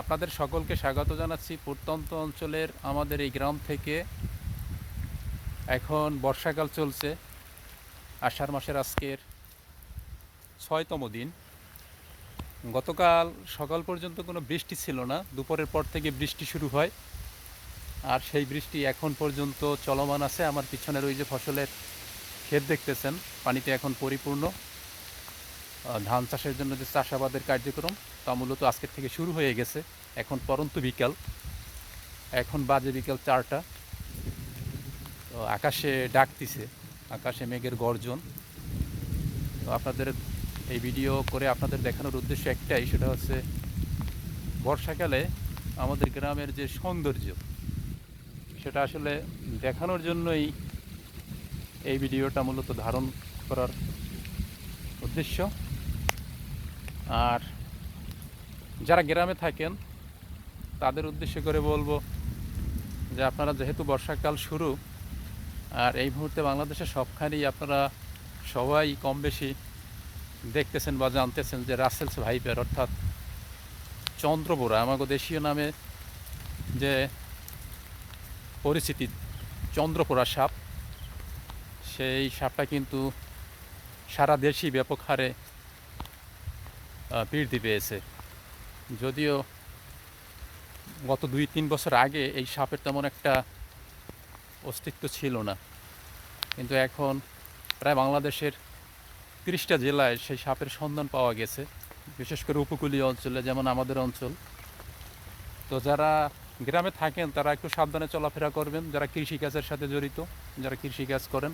আপনাদের সকলকে স্বাগত জানাচ্ছি প্রত্যন্ত অঞ্চলের আমাদের এই গ্রাম থেকে। এখন বর্ষাকাল চলছে, আষাঢ় মাসের আজকের ছয়তম দিন। গতকাল সকাল পর্যন্ত কোনো বৃষ্টি ছিল না, দুপুরের পর থেকে বৃষ্টি শুরু হয়। আর সেই বৃষ্টি এখন পর্যন্ত চলমান আছে। আমার পিছনের ওই যে ফসলের ক্ষেত দেখতেছেন, পানিতে এখন পরিপূর্ণ। ধান চাষের জন্য যে চাষাবাদের কার্যক্রম তা মূলত আজকের থেকে শুরু হয়ে গেছে। এখন পরন্ত বিকাল। এখন বাজে বিকাল চারটা। তো আকাশে ডাকতিছে আকাশে মেঘের গর্জন। তো আপনাদের এই ভিডিও করে আপনাদের দেখানোর উদ্দেশ্য একটাই, সেটা হচ্ছে বর্ষাকালে আমাদের গ্রামের যে সৌন্দর্য, সেটা আসলে দেখানোর জন্যই এই ভিডিওটা মূলত ধারণ করার উদ্দেশ্য। আর যারা গ্রামে থাকেন, তাদের উদ্দেশ্য করে বলব যে আপনারা যেহেতু বর্ষাকাল শুরু, আর এই মুহূর্তে বাংলাদেশে সবখানেই আপনারা সবাই কম বেশি দেখতেছেন বা জানতেছেন যে রাসেলস ভাইপার, অর্থাৎ চন্দ্রবোরা আমাকে দেশীয় নামে যে পরিস্থিতি চন্দ্রপোড়া সাপ, সেই সাপটা কিন্তু সারা দেশই ব্যাপক হারে বৃদ্ধি পেয়েছে। যদিও গত দুই, তিন বছর আগে এই সাপের তেমন একটা অস্তিত্ব ছিল না। কিন্তু এখন প্রায় বাংলাদেশের তিরিশটা জেলায় সেই সাপের সন্ধান পাওয়া গেছে, বিশেষ করে উপকূলীয় অঞ্চলে, যেমন আমাদের অঞ্চল। তো যারা গ্রামে থাকেন, তারা একটু সাবধানে চলাফেরা করবেন। যারা কৃষিকাজের সাথে জড়িত, যারা কৃষিকাজ করেন,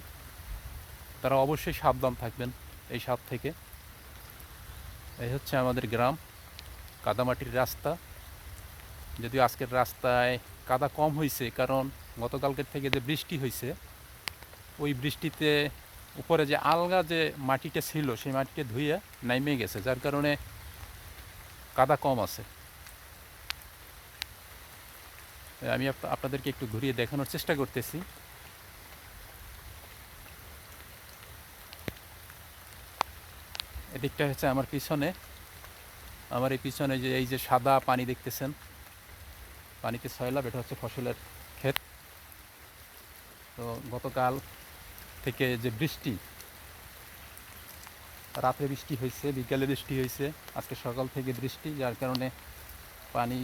তারা অবশ্যই সাবধান থাকবেন এই সাপ থেকে। এই হচ্ছে আমাদের গ্রাম। কাদামাটির রাস্তা। যদিও আজকের রাস্তায় কাদা কম হয়েছে কারণ গতকালকের থেকে যে বৃষ্টি হয়েছে ওই বৃষ্টিতে উপরে যে আলগা যে মাটিটা ছিল, সেই মাটিটা ধুয়ে নাইমে গেছে, যার কারণে কাদা কম আছে। আমি আপনাদেরকে একটু ঘুরিয়ে দেখানোর চেষ্টা করতেছি। এদিকটা হচ্ছে আমার পিছনে। আমার এই পিছনে যে, এই যে সাদা পানি দেখতেছেন, পানিতে সয়লাভ এটা হচ্ছে ফসলের ক্ষেত। তো গতকাল থেকে যে বৃষ্টি রাত্রে বৃষ্টি হয়েছে, বিকালে বৃষ্টি হয়েছে, আজকে সকাল থেকে বৃষ্টি, যার কারণে পানি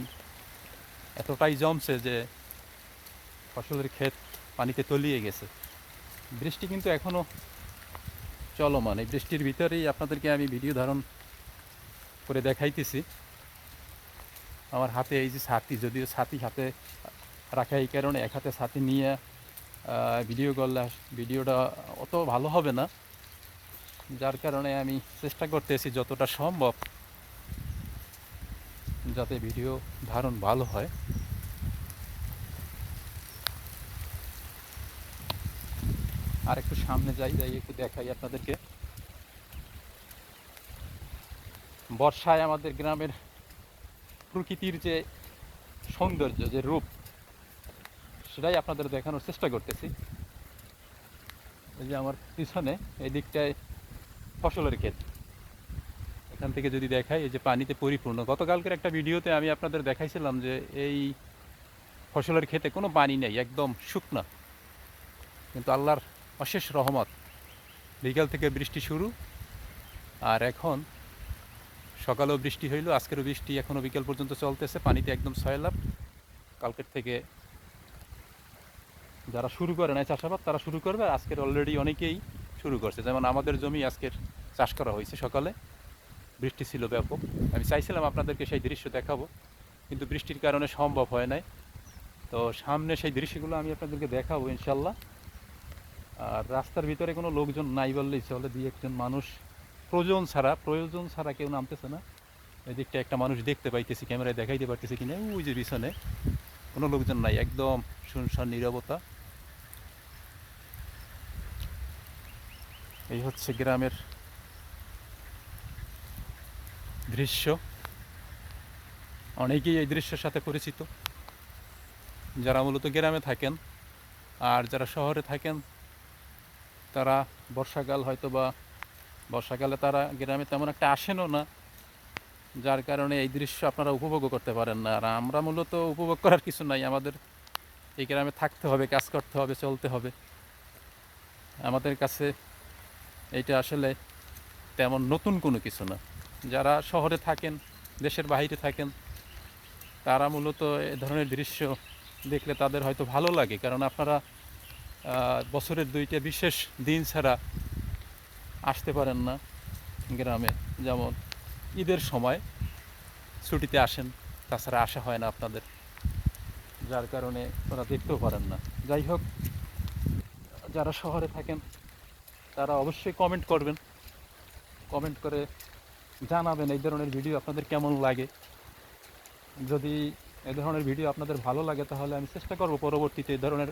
এতটাই জমছে যে ফসলের ক্ষেত পানিতে তলিয়ে গেছে। বৃষ্টি কিন্তু এখনও চলমান। এই বৃষ্টির ভিতরেই আপনাদেরকে আমি ভিডিও ধারণ করে দেখাইতেছি। আমার হাতে এই যে ছাতি, যদিও ছাতি হাতে রাখা এই কারণে এক হাতে ছাতি নিয়ে ভিডিও করলে ভিডিওটা অত ভালো হবে না। যার কারণে আমি চেষ্টা করতেছি যতটা সম্ভব যাতে ভিডিও ধারণ ভালো হয়। আর একটু সামনে যাই যাই, একটু দেখাই আপনাদেরকে। বর্ষায় আমাদের গ্রামের প্রকৃতির যে সৌন্দর্য, যে রূপ, সেটাই আপনাদের দেখানোর চেষ্টা করতেছি। এই যে আমার পিছনে, এই দিকটায় ফসলের ক্ষেত। এখান থেকে যদি দেখাই, এই যে পানিতে পরিপূর্ণ। গতকালকের একটা ভিডিওতে আমি আপনাদের দেখাইছিলাম যে এই ফসলের ক্ষেতে কোনো পানি নেই, একদম শুকনো। কিন্তু আল্লাহর অশেষ রহমত, বিকাল থেকে বৃষ্টি শুরু। আর এখন সকালেও বৃষ্টি হইল, আজকেরও বৃষ্টি এখনও বিকেল পর্যন্ত চলতেছে, পানিতে একদম সয়লাভ কালকের থেকে যারা শুরু করে নাই চাষাবাদ, তারা শুরু করবে। আর আজকের অলরেডি অনেকেই শুরু করছে। যেমন আমাদের জমি আজকের চাষ করা হয়েছে সকালে। বৃষ্টি ছিল ব্যাপক। আমি চাইছিলাম আপনাদেরকে সেই দৃশ্য দেখাবো, কিন্তু বৃষ্টির কারণে সম্ভব হয় নাই। তো সামনে সেই দৃশ্যগুলো আমি আপনাদেরকে দেখাবো ইনশাল্লাহ। আর রাস্তার ভিতরে কোনো লোকজন নাই বললেই চলে, দুই একজন মানুষ। প্রয়োজন ছাড়া প্রয়োজন ছাড়া কেউ নামতেছে না। এদিকটা একটা মানুষ দেখতে পাইতেছি, ক্যামেরায় দেখাইতে পারতেছি কিনা, ওই যে পিছনে কোনো লোকজন নাই, একদম শুনশান নীরবতা এই হচ্ছে গ্রামের দৃশ্য। অনেকেই এই দৃশ্যের সাথে পরিচিত। যারা মূলত গ্রামে থাকেন আর যারা শহরে থাকেন, তারা বর্ষাকাল হয়তো বা বর্ষাকালে তারা গ্রামে তেমন একটা আসেনও না, যার কারণে এই দৃশ্য আপনারা উপভোগও করতে পারেন না। আর আমরা মূলত উপভোগ করার কিছু নাই, আমাদের এই গ্রামে থাকতে হবে, কাজ করতে হবে, চলতে হবে। আমাদের কাছে এইটা আসলে তেমন নতুন কোনো কিছু না। যারা শহরে থাকেন, দেশের বাইরে থাকেন, তারা মূলত এ ধরনের দৃশ্য দেখলে তাদের হয়তো ভালো লাগে। কারণ আপনারা বছরের দুইটা বিশেষ দিন ছাড়া আসতে পারেন না গ্রামে। যেমন ঈদের সময় ছুটিতে আসেন, তাছাড়া আসা হয় না আপনাদের। যার কারণে ওরা দেখতেও পারেন না। যাই হোক, যারা শহরে থাকেন, তারা অবশ্যই কমেন্ট করবেন। কমেন্ট করে জানাবেন এই ধরনের ভিডিও আপনাদের কেমন লাগে। যদি এ ধরনের ভিডিও আপনাদের ভালো লাগে, তাহলে আমি চেষ্টা করব পরবর্তীতে এই ধরনের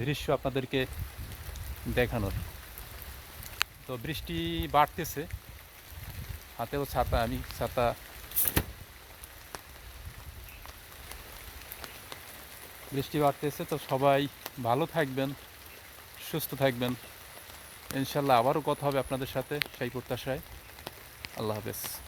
দৃশ্য আপনাদেরকে দেখানোর। তো বৃষ্টি বাড়তেছে। হাতেও ছাতা, আমি ছাতা। বৃষ্টি বাড়তেছে, তো সবাই ভালো থাকবেন, সুস্থ থাকবেন। ইনশাল্লাহ আবারও কথা হবে আপনাদের সাথে সেই প্রত্যাশায়। আল্লাহ হাফেজ।